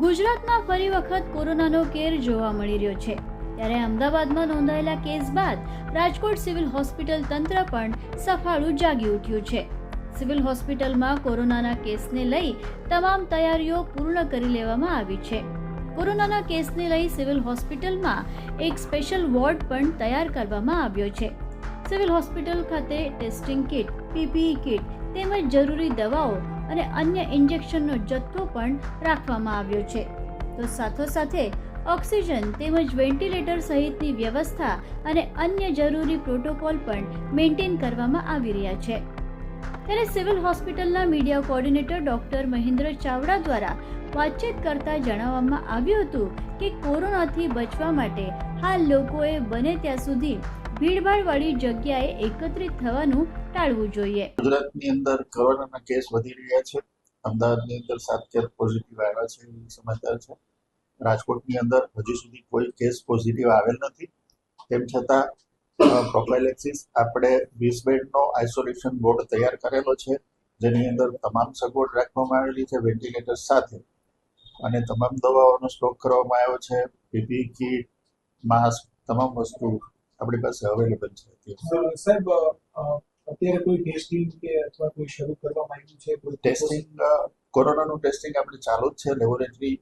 ગુજરાતમાં ફરી વખત કોરોનાનો કેર જોવા મળી રહ્યો છે. ત્યારે અમદાવાદમાં નોંધાયેલા કેસ બાદ રાજકોટ સિવિલ હોસ્પિટલ તંત્ર પણ સફાળું જાગી ઉઠ્યું છે. સિવિલ હોસ્પિટલમાં કોરોનાના કેસને લઈ તમામ તૈયારીઓ પૂર્ણ કરી લેવામાં આવી છે. કોરોનાના કેસને લઈ સિવિલ હોસ્પિટલમાં એક સ્પેશિયલ વોર્ડ પણ તૈયાર કરવામાં આવ્યો છે. સિવિલ હોસ્પિટલ ખાતે ટેસ્ટિંગ કિટ, પીપીઈ કિટ તેમજ જરૂરી દવાઓ અને અન્ય ઇન્જેક્શનનો જથ્થો પણ રાખવામાં આવ્યો છે. તો સાથોસાથે ઓક્સિજન તેમજ વેન્ટિલેટર સહિતની વ્યવસ્થા અને અન્ય જરૂરી પ્રોટોકોલ પણ મેન્ટેન કરવામાં આવી રહ્યા છે. ત્યારે સિવિલ હોસ્પિટલના media coordinator doctor Mahendra Chavda દ્વારા વાતચીત કરતા જણાવવામાં આવ્યું હતું કે કોરોનાથી બચવા માટે હાલ લોકોએ બને ત્યાં સુધી ભીડભાડવાળી જગ્યાએ એકત્રિત થવાનું ટાળવું જોઈએ. ગુજરાતની અંદર કોરોનાના કેસ વધી રહ્યા છે. અમદાવાદની અંદર સાત કેસ પોઝિટિવ આવ્યા છે એવી સમાચાર છે. રાજકોટની અંદર હજુ સુધી કોઈ કેસ પોઝિટિવ આવેલ નથી. તેમ છતાં પ્રોફાઇલેક્સિસ આપણે વીસ બેડનો આઇસોલેશન બોર્ડ તૈયાર કરેલો છે. જેની અંદર તમામ સગવડ રાખવામાં આવેલી છે વેન્ટિલેટર સાથે. અને તમામ દવાઓનો સ્ટોક કરવામાં આવ્યો છે. પીપી, કીટ માસ્ક તમામ વસ્તુ આપણી પાસે અવેલેબલ છે. સાહેબ અત્યારે કોઈ ટેસ્ટિંગ કે અથવા કોઈ શરૂ કરવા માંગ્યું છે? કોઈ ટેસ્ટિંગ કોરોનાનું ટેસ્ટિંગ આપણે ચાલુ જ છે. લેબોરેટરી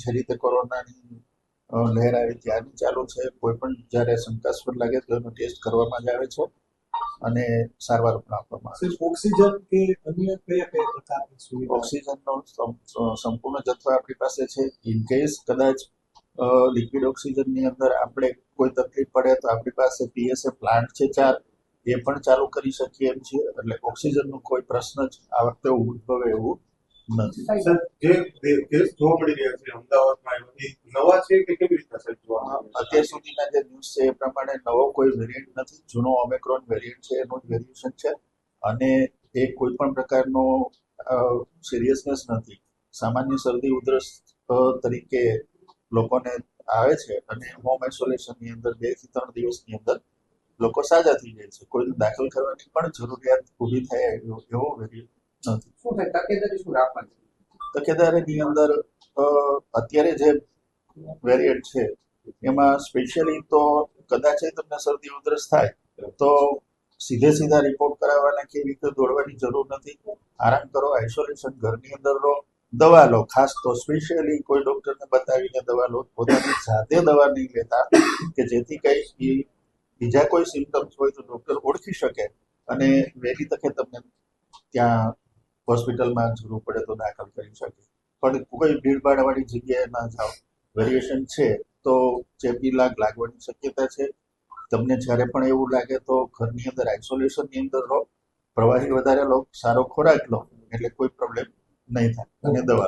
જે રીતે કોરોનાની લહેર આવી ત્યારની ચાલુ છે. કોઈ પણ જ્યારે શંકાસ્પદ લાગે તો એનો ટેસ્ટ કરવામાં જ આવે છે અને સારવાર પણ આપવામાં આવે છે. ઓક્સિજન કે અન્ય કયા કયા પ્રકારની સુવિધા ઓક્સિજનનો સંપૂર્ણ જથ્થો આપણી પાસે છે. ઇન કેસ કદાચ લિક્વિડ ઓક્સિજનની અંદર આપણે કોઈ તકલીફ પડે તો આપણી પાસે પીએસએ પ્લાન્ટ છે ચાર એ પણ ચાલુ કરી શકીએ એમ છીએ. એટલે ઓક્સિજનનો કોઈ પ્રશ્ન જ આ વખતે ઉદ્ભવે એવું નથી? અત્યાર સુધીના જે ન્યૂઝ છે એ પ્રમાણે નવો કોઈ વેરિયન્ટ નથી. જૂનો ઓમેક્રોન વેરિયન્ટ છે એનું જ વેરિએશન છે. અને એ કોઈ પણ પ્રકારનો સિરિયસનેસ નથી. સામાન્ય શરદી ઉધરસ તરીકે લોકોને આવે છે અને હોમ આઇસોલેશનની અંદર બેથી ત્રણ દિવસની અંદર લોકો સાજા થઈ જાય છે. કોઈને દાખલ કરવાની પણ જરૂરિયાત ઊભી થાય એવો નથી. શું થાય? તકેદારી શું રાખવાની? તકેદારીની અંદર અત્યારે જે વેરિયન્ટ છે એમાં સ્પેશિયલી તો કદાચ તમને શરદી ઉધરસ થાય તો સીધે સીધા રિપોર્ટ કરાવવાના કેવી રીતે દોડવાની જરૂર નથી. આરામ કરો આઇસોલેશન ઘરની અંદર રહો દવા લો ખાસ તો સ્પેશિયલી કોઈ ડોક્ટરને બતાવીને દવા લો પોતાની સાથે દવા નહીં લેતા કે જેથી કંઈ બીજા કોઈ સિમ્ટમ્સ હોય તો ડોક્ટર ઓળખી શકે અને વહેલી તકે તમને ત્યાં હોસ્પિટલમાં જરૂર પડે તો દાખલ કરી શકે. પણ કોઈ ભીડભાડવાળી જગ્યાએ ના જાઓ વેરિએશન છે, તો ચેપી લાગ લાગવાની શક્યતા છે. તમને જ્યારે પણ એવું લાગે તો ઘરની અંદર આઇસોલેશનની અંદર રહો. પ્રવાહી વધારે લો, સારો ખોરાક લો, એટલે કોઈ પ્રોબ્લેમ નહીં થાય. લો